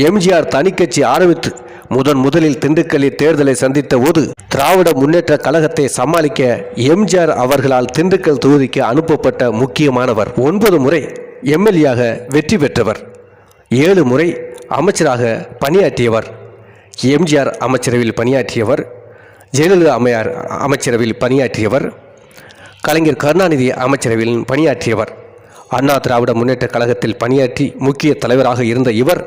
எம்ஜிஆர் தனிக்கட்சி ஆரம்பித்து முதன் முதலில் திண்டுக்கல்லில் தேர்தலை சந்தித்த போது திராவிட முன்னேற்ற கழகத்தை சமாளிக்க எம்ஜிஆர் அவர்களால் திண்டுக்கல் தொகுதிக்கு அனுப்பப்பட்ட முக்கியமானவர். ஒன்பது முறை எம்எல்ஏயாக வெற்றி பெற்றவர். ஏழு முறை அமைச்சராக பணியாற்றியவர். எம்ஜிஆர் அமைச்சரவையில் பணியாற்றியவர். ஜெயலலிதா அம்மையார் அமைச்சரவையில் பணியாற்றியவர். கலைஞர் கருணாநிதி அமைச்சரவையில் பணியாற்றியவர். அண்ணா திராவிட முன்னேற்ற கழகத்தில் பணியாற்றி முக்கிய தலைவராக இருந்த இவர்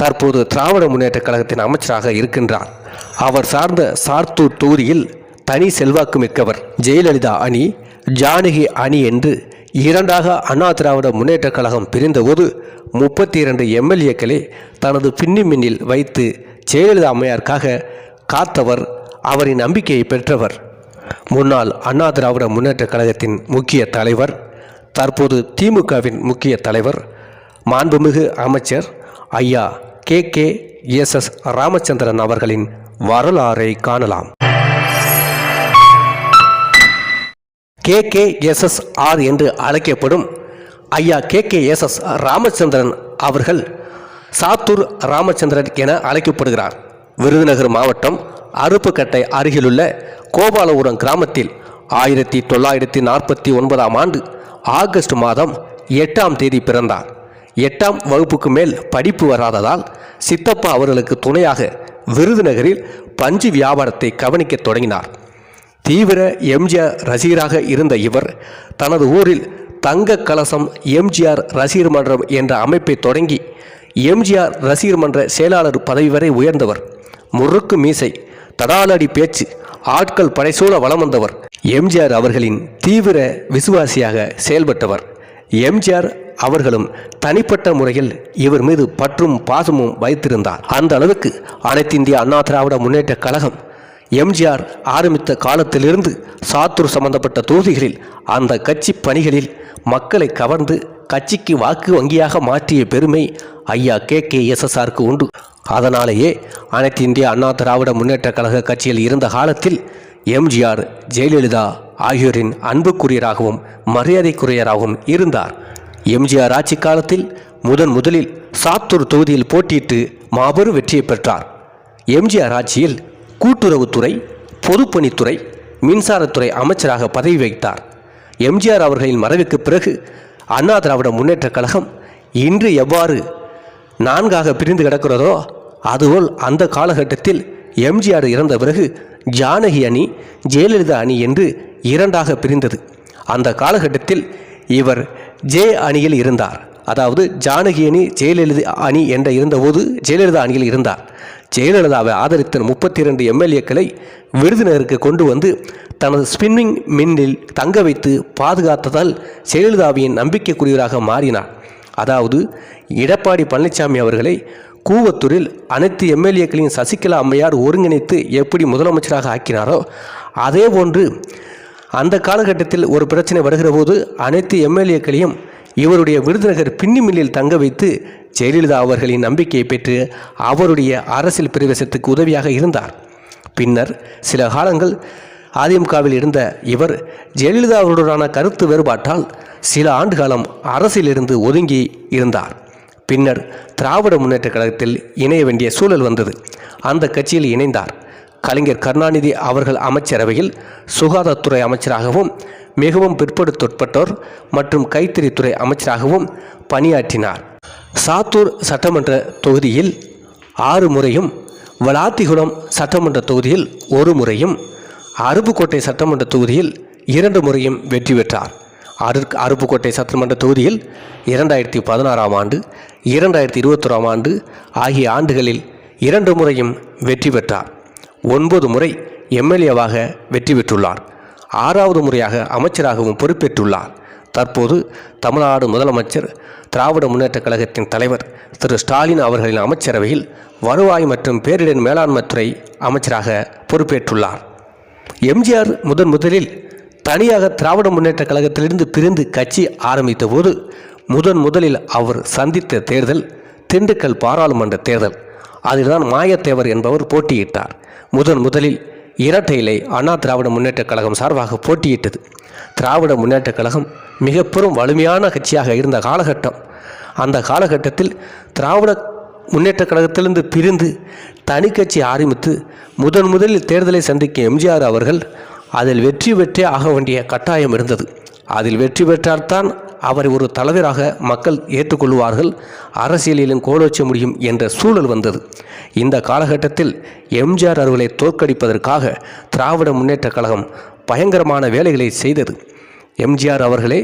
தற்போது திராவிட முன்னேற்ற கழகத்தின் அமைச்சராக இருக்கின்றார். அவர் சார்ந்த சார்த்தூர் தொகுதியில் தனி செல்வாக்கு மிக்கவர் ஜெயலலிதா அணி ஜானகி அணி என்று இரண்டாக அண்ணா திராவிட முன்னேற்ற கழகம் பிரிந்தபோது முப்பத்தி இரண்டு எம்எல்ஏக்களை தனது பின்னிமின்னில் வைத்து ஜெயலலிதா அம்மையாருக்காக காத்தவர் அவரின் நம்பிக்கையை பெற்றவர். முன்னாள் அண்ணா திராவிட முன்னேற்ற கழகத்தின் முக்கிய தலைவர் தற்போது திமுகவின் முக்கிய தலைவர் மாண்புமிகு அமைச்சர் ஐயா K K S S Ramachandran அவர்களின் வரலாறை காணலாம். K K S S R என்று அழைக்கப்படும் ஐயா K K S S Ramachandran அவர்கள் சாத்தூர் ராமச்சந்திரன் என அழைக்கப்படுகிறார். விருதுநகர் மாவட்டம் அருப்புக்கட்டை அருகிலுள்ள கோபாலபுரம் கிராமத்தில் ஆயிரத்தி தொள்ளாயிரத்தி நாற்பத்தி ஒன்பதாம் ஆண்டு ஆகஸ்ட் மாதம் எட்டாம் தேதி பிறந்தார். எட்டாம் வகுப்புக்கு மேல் படிப்பு வராததால் சித்தப்பா அவர்களுக்கு துணையாக விருதுநகரில் பஞ்சு வியாபாரத்தை கவனிக்கத் தொடங்கினார். தீவிர எம்ஜிஆர் ரசிகராக இருந்த இவர் தனது ஊரில் தங்க கலசம் எம்ஜிஆர் ரசிகர் மன்றம் என்ற அமைப்பை தொடங்கி எம்ஜிஆர் ரசிகர் மன்ற செயலாளர் பதவி வரை உயர்ந்தவர். முறுக்கு மீசை தடாலடி பேச்சு ஆட்கள் படைசூழ வலம் வந்தவர். எம்ஜிஆர் அவர்களின் தீவிர விசுவாசியாக செயல்பட்டவர். எம்ஜிஆர் அவர்களும் தனிப்பட்ட முறையில் இவர் மீது பற்றும் பாசமும் வைத்திருந்தார். அந்த அளவுக்கு அனைத்து இந்திய அண்ணா திராவிட முன்னேற்ற கழகம் எம்ஜிஆர் ஆரம்பித்த காலத்திலிருந்து சாத்தூர் சம்பந்தப்பட்ட தொகுதிகளில் அந்த கட்சி பணிகளில் மக்களை கவர்ந்து கட்சிக்கு வாக்கு வங்கியாக மாற்றிய பெருமை ஐயா கே கே எஸ்எஸ்ஆருக்கு உண்டு. அதனாலேயே அனைத்து இந்திய அண்ணா திராவிட முன்னேற்ற கழக கட்சியில் இருந்த காலத்தில் எம்ஜிஆர் ஜெயலலிதா ஆகியோரின் அன்புக்குரியராகவும் மரியாதைக்குரியராகவும் இருந்தார். எம்ஜிஆர் ஆட்சி காலத்தில் முதன் முதலில் சாத்தூர் தொகுதியில் போட்டியிட்டு மாபெரும் வெற்றியை பெற்றார். எம்ஜிஆர் ஆட்சியில் கூட்டுறவுத்துறை பொதுப்பணித்துறை மின்சாரத்துறை அமைச்சராக பதவி வகித்தார். எம்ஜிஆர் அவர்களின் மறைவுக்கு பிறகு அண்ணா திராவிட முன்னேற்றக் கழகம் இன்று எவ்வாறு நான்காக பிரிந்து கிடக்கிறதோ அதுபோல் அந்த காலகட்டத்தில் எம்ஜிஆர் இறந்த பிறகு ஜானகி அணி ஜெயலலிதா அணி என்று இரண்டாக பிரிந்தது. அந்த காலகட்டத்தில் இவர் ஜே அணியில் இருந்தார். அதாவது ஜானகி அணி ஜெயலலிதா அணி என்ற இருந்தபோது ஜெயலலிதா அணியில் இருந்தார். ஜெயலலிதாவை ஆதரித்த முப்பத்தி இரண்டு எம்எல்ஏக்களை விருதுநகருக்கு கொண்டு வந்து தனது ஸ்பின்னிங் மின்னில் தங்க வைத்து பாதுகாத்ததால் ஜெயலலிதாவின் நம்பிக்கைக்குரியவராக மாறினார். அதாவது எடப்பாடி பழனிசாமி அவர்களை கூவத்தூரில் அனைத்து எம்எல்ஏக்களையும் சசிகலா அம்மையார் ஒருங்கிணைத்து எப்படி முதலமைச்சராக ஆக்கினாரோ அதே போன்று அந்த காலகட்டத்தில் ஒரு பிரச்சனை வருகிற போது அனைத்து எம்எல்ஏக்களையும் இவருடைய விருதுநகர் பின்னிமில்லில் தங்க வைத்து ஜெயலலிதா அவர்களின் நம்பிக்கையை பெற்று அவருடைய அரசியல் பிரவேசத்துக்கு உதவியாக இருந்தார். பின்னர் சில காலங்கள் அதிமுகவில் இருந்த இவர் ஜெயலலிதா அவர்களுடனான கருத்து வேறுபாட்டால் சில ஆண்டு காலம் அரசிலிருந்து ஒதுங்கி இருந்தார். பின்னர் திராவிட முன்னேற்ற கழகத்தில் இணைய வேண்டிய சூழல் வந்தது. அந்த கட்சியில் இணைந்தார். கலைஞர் கருணாநிதி அவர்கள் அமைச்சரவையில் சுகாதாரத்துறை அமைச்சராகவும் மிகவும் பிற்படுத்தப்பட்டோர் மற்றும் கைத்தறித்துறை அமைச்சராகவும் பணியாற்றினார். சாத்தூர் சட்டமன்ற தொகுதியில் ஆறு முறையும் வளாத்திகுளம் சட்டமன்ற தொகுதியில் ஒரு முறையும் அருப்புக்கோட்டை சட்டமன்ற தொகுதியில் இரண்டு முறையும் வெற்றி பெற்றார். அருக் அருப்புக்கோட்டை சட்டமன்ற தொகுதியில் இரண்டாயிரத்தி பதினாறாம் ஆண்டு இரண்டாயிரத்தி இருபத்தொராம் ஆண்டு ஆகிய ஆண்டுகளில் இரண்டு முறையும் வெற்றி பெற்றார். ஒன்பது முறை எம்எல்ஏவாக வெற்றி பெற்றுள்ளார். ஆறாவது முறையாக அமைச்சராகவும் பொறுப்பேற்றுள்ளார். தற்போது தமிழ்நாடு முதலமைச்சர் திராவிட முன்னேற்றக் கழகத்தின் தலைவர் திரு ஸ்டாலின் அவர்களின் அமைச்சரவையில் வருவாய் மற்றும் பேரிடர் மேலாண்மைத்துறை அமைச்சராக பொறுப்பேற்றுள்ளார். எம்ஜிஆர் முதன் முதலில் தனியாக திராவிட முன்னேற்ற கழகத்திலிருந்து பிரிந்து கட்சி ஆரம்பித்த போது முதன் முதலில் அவர் சந்தித்த தேர்தல் திண்டுக்கல் பாராளுமன்ற தேர்தல். அதில்தான் மாயத்தேவர் என்பவர் போட்டியிட்டார். முதன் முதலில் இரட்டையிலை அண்ணா திராவிட முன்னேற்றக் கழகம் சார்பாக போட்டியிட்டது. திராவிட முன்னேற்றக் கழகம் மிக பெரும் வலிமையான கட்சியாக இருந்த காலகட்டம். அந்த காலகட்டத்தில் திராவிட முன்னேற்றக் கழகத்திலிருந்து பிரிந்து தனி கட்சி ஆரம்பித்து முதன் முதலில் தேர்தலை சந்திக்கும் எம்ஜிஆர் அவர்கள் அதில் வெற்றி பெற்றே ஆக வேண்டிய கட்டாயம் இருந்தது. அதில் வெற்றி பெற்றால்தான் அவரை ஒரு தலைவராக மக்கள் ஏற்றுக்கொள்வார்கள் அரசியலிலும் கோலோச்ச முடியும் என்ற சூழல் வந்தது. இந்த காலகட்டத்தில் எம்ஜிஆர் அவர்களை தோற்கடிப்பதற்காக திராவிட முன்னேற்றக் கழகம் பயங்கரமான வேலைகளை செய்தது. எம்ஜிஆர் அவர்களே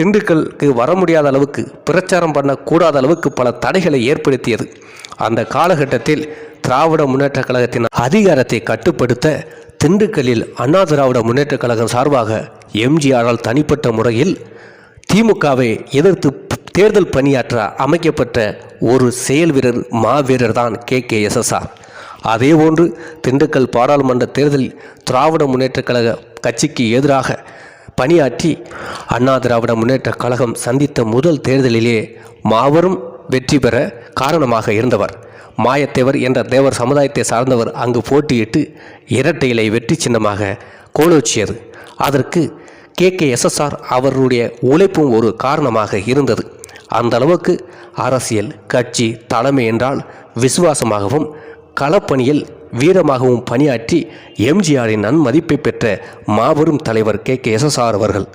திண்டுக்கலுக்கு வர முடியாத அளவுக்கு பிரச்சாரம் பண்ணக்கூடாத அளவுக்கு பல தடைகளை ஏற்படுத்தியது. அந்த காலகட்டத்தில் திராவிட முன்னேற்றக் கழகத்தின் அதிகாரத்தை கட்டுப்படுத்த திண்டுக்கல்லில் அண்ணா திராவிட முன்னேற்றக் கழகம் சார்பாக எம்ஜிஆரால் தனிப்பட்ட முறையில் திமுகவை எதிர்த்து தேர்தல் பணியாற்ற அமைக்கப்பட்ட ஒரு செயல் வீரர் மாவீரர் தான் கே. கே. எஸ்எஸ்ஆர் அதேபோன்று திண்டுக்கல் பாராளுமன்ற தேர்தலில் திராவிட முன்னேற்றக் கழக கட்சிக்கு எதிராக பணியாற்றி அண்ணா திராவிட முன்னேற்றக் கழகம் சந்தித்த முதல் தேர்தலிலே மாபெரும் வெற்றி பெற காரணமாக இருந்தவர். மாயத்தேவர் என்ற தேவர் சமுதாயத்தை சார்ந்தவர் அங்கு போட்டியிட்டு இரட்டையிலை வெற்றி சின்னமாக கோலோச்சியது. அதற்கு கே. கே. எஸ்எஸ்ஆர் அவருடைய உழைப்பும் ஒரு காரணமாக இருந்தது. அந்த அளவுக்கு அரசியல் கட்சி தலைமை என்றால் விசுவாசமாகவும் களப்பணியில் வீரமாகவும் பணியாற்றி எம்ஜிஆரின் நன்மதிப்பை பெற்ற மாபெரும் தலைவர் கே. கே. எஸ்எஸ்ஆர் அவர்கள்.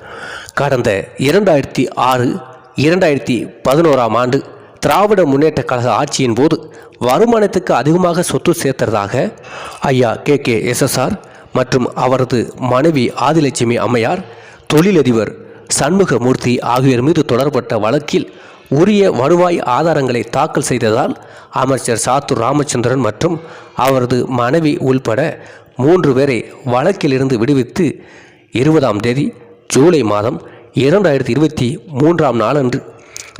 கடந்த இரண்டாயிரத்தி ஆறு இரண்டாயிரத்தி பதினோராம் ஆண்டு திராவிட முன்னேற்ற கழக ஆட்சியின் போது வருமானத்துக்கு அதிகமாக சொத்து சேர்த்ததாக ஐயா கே கே எஸ்எஸ்ஆர் மற்றும் அவரது மனைவி ஆதிலட்சுமி அம்மையார் தொழிலதிபர் சண்முகமூர்த்தி ஆகியோர் மீது தொடர்பட்ட வழக்கில் உரிய வருவாய் ஆதாரங்களை தாக்கல் செய்ததால் அமைச்சர் சாத்தூர் ராமச்சந்திரன் மற்றும் அவரது மனைவி உள்பட மூன்று பேரை வழக்கிலிருந்து விடுவித்து இருபதாம் தேதி ஜூலை மாதம் இரண்டாயிரத்தி இருபத்தி மூன்றாம் நாளன்று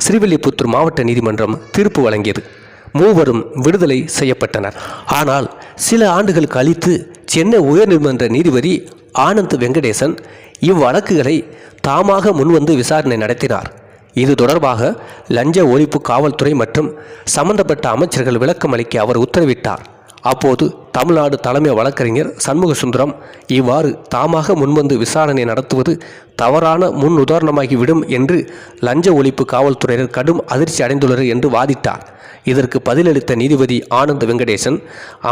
ஸ்ரீவில்லிபுத்தூர் மாவட்ட நீதிமன்றம் தீர்ப்பு வழங்கியது. மூவரும் விடுதலை செய்யப்பட்டனர். ஆனால் சில ஆண்டுகள் கழித்து சென்னை உயர்நீதிமன்ற நீதிபதி ஆனந்த் வெங்கடேசன் இவ்வழக்குகளை தாமாக முன்வந்து விசாரணை நடத்தினார். இது தொடர்பாக லஞ்ச ஒழிப்பு காவல்துறை மற்றும் சம்பந்தப்பட்ட அமைச்சர்கள் விளக்கம் அளிக்க அவர் உத்தரவிட்டார். அப்போது தமிழ்நாடு தலைமை வழக்கறிஞர் சண்முக சுந்தரம் இவ்வாறு தாமாக முன்வந்து விசாரணை நடத்துவது தவறான முன் உதாரணமாகிவிடும் என்று லஞ்ச ஒழிப்பு காவல்துறையினர் கடும் அதிர்ச்சி அடைந்துள்ளனர் என்று வாதிட்டார். இதற்கு பதிலளித்த நீதிபதி ஆனந்த் வெங்கடேசன்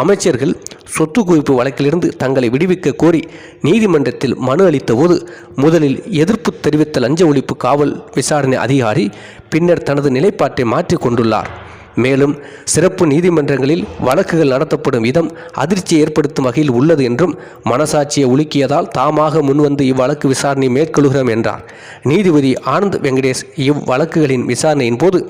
அமைச்சர்கள் சொத்து குவிப்பு வழக்கிலிருந்து தங்களை விடுவிக்க கோரி நீதிமன்றத்தில் மனு அளித்தபோது முதலில் எதிர்ப்பு தெரிவித்த லஞ்ச ஒழிப்பு காவல் விசாரணை அதிகாரி பின்னர் தனது நிலைப்பாட்டை மாற்றிக் கொண்டுள்ளார். மேலும் சிறப்பு நீதிமன்றங்களில் வழக்குகள் நடத்தப்படும் விதம் அதிர்ச்சி ஏற்படுத்தும் வகையில் உள்ளது என்றும் மனசாட்சியை உலுக்கியதால் தாமாக முன்வந்து இவ்வழக்கு விசாரணை மேற்கொள்கிறோம் என்றார். நீதிபதி ஆனந்த் வெங்கடேஷ் இவ்வழக்குகளின் விசாரணையின் போது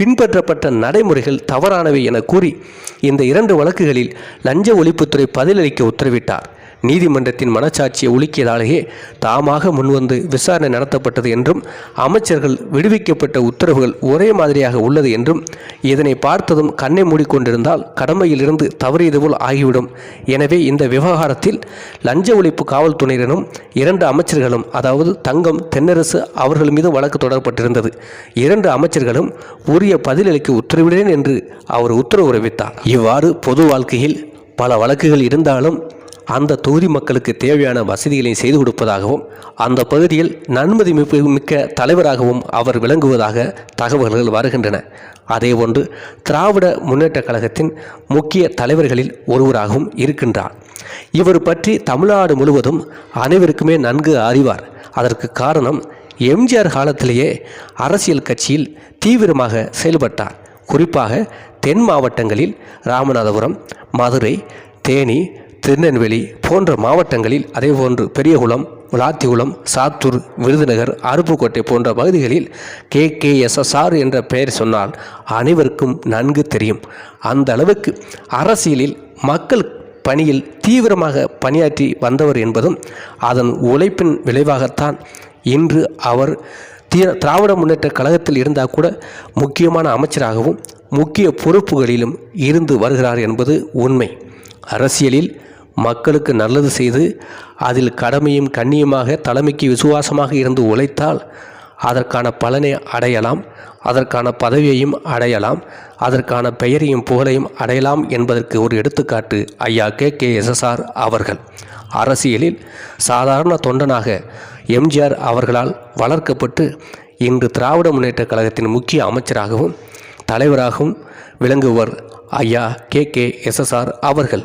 பின்பற்றப்பட்ட நடைமுறைகள் தவறானவை என கூறி இந்த இரண்டு வழக்குகளில் லஞ்ச ஒழிப்புத்துறை பதிலளிக்க உத்தரவிட்டார். நீதிமன்றத்தின் மனச்சாட்சியை உலுக்கியதாலேயே தாமாக முன்வந்து விசாரணை நடத்தப்பட்டது என்றும் அமைச்சர்கள் விடுவிக்கப்பட்ட உத்தரவுகள் ஒரே மாதிரியாக உள்ளது என்றும் இதனை பார்த்ததும் கண்ணை மூடிக்கொண்டிருந்தால் கடமையிலிருந்து தவறியது போல் ஆகிவிடும். எனவே இந்த விவகாரத்தில் லஞ்ச ஒழிப்பு காவல்துறையினரும் இரண்டு அமைச்சர்களும் அதாவது தங்கம் தென்னரசு அவர்கள் மீது வழக்கு தொடரப்பட்டிருந்தது. இரண்டு அமைச்சர்களும் உரிய பதிலளிக்க உத்தரவிடேன் என்று அவர் உத்தரவு பிறப்பித்தார் இவ்வாறு பொது வாழ்க்கையில் பல வழக்குகள் இருந்தாலும் அந்த தொகுதி மக்களுக்கு தேவையான வசதிகளை செய்து கொடுப்பதாகவும் அந்த பகுதியில் நன்மதி மிக்க மிக்க தலைவராகவும் அவர் விளங்குவதாக தகவல்கள் வருகின்றன. அதேபோன்று திராவிட முன்னேற்ற கழகத்தின் முக்கிய தலைவர்களில் ஒருவராகவும் இருக்கின்றார். இவர் பற்றி தமிழ்நாடு முழுவதும் அனைவருக்குமே நன்கு அறிவார். அதற்கு காரணம் எம்ஜிஆர் காலத்திலேயே அரசியல் கட்சியில் தீவிரமாக செயல்பட்டார். குறிப்பாக தென் மாவட்டங்களில் ராமநாதபுரம் மதுரை தேனி திருநெல்வேலி போன்ற மாவட்டங்களில் அதேபோன்று பெரியகுளம் விளாத்திகுளம் சாத்தூர் விருதுநகர் அருப்புக்கோட்டை போன்ற பகுதிகளில் கே. கே. எஸ்எஸ்ஆர் என்ற பெயர் சொன்னால் அனைவருக்கும் நன்கு தெரியும். அந்த அளவுக்கு அரசியலில் மக்கள் பணியில் தீவிரமாக பணியாற்றி வந்தவர் என்பதும் அதன் உழைப்பின் விளைவாகத்தான் இன்று அவர் தீ திராவிட முன்னேற்ற கழகத்தில் இருந்தால் கூட முக்கியமான அமைச்சராகவும் முக்கிய பொறுப்புகளிலும் இருந்து வருகிறார் என்பது உண்மை. அரசியலில் மக்களுக்கு நல்லது செய்து அதில் கடமையும் கண்ணியமாக தலைமைக்கு விசுவாசமாக இருந்து உழைத்தால் அதற்கான பலனை அடையலாம் அதற்கான பதவியையும் அடையலாம் அதற்கான பெயரையும் புகழையும் அடையலாம் என்பதற்கு ஒரு எடுத்துக்காட்டு ஐயா கே. கே. எஸ்எஸ்ஆர் அவர்கள். அரசியலில் சாதாரண தொண்டனாக எம்ஜிஆர் அவர்களால் வளர்க்கப்பட்டு இன்று திராவிட முன்னேற்றக் கழகத்தின் முக்கிய அமைச்சராகவும் தலைவராகவும் விளங்குவர் ஐயா கே. கே. எஸ்எஸ்ஆர் அவர்கள்.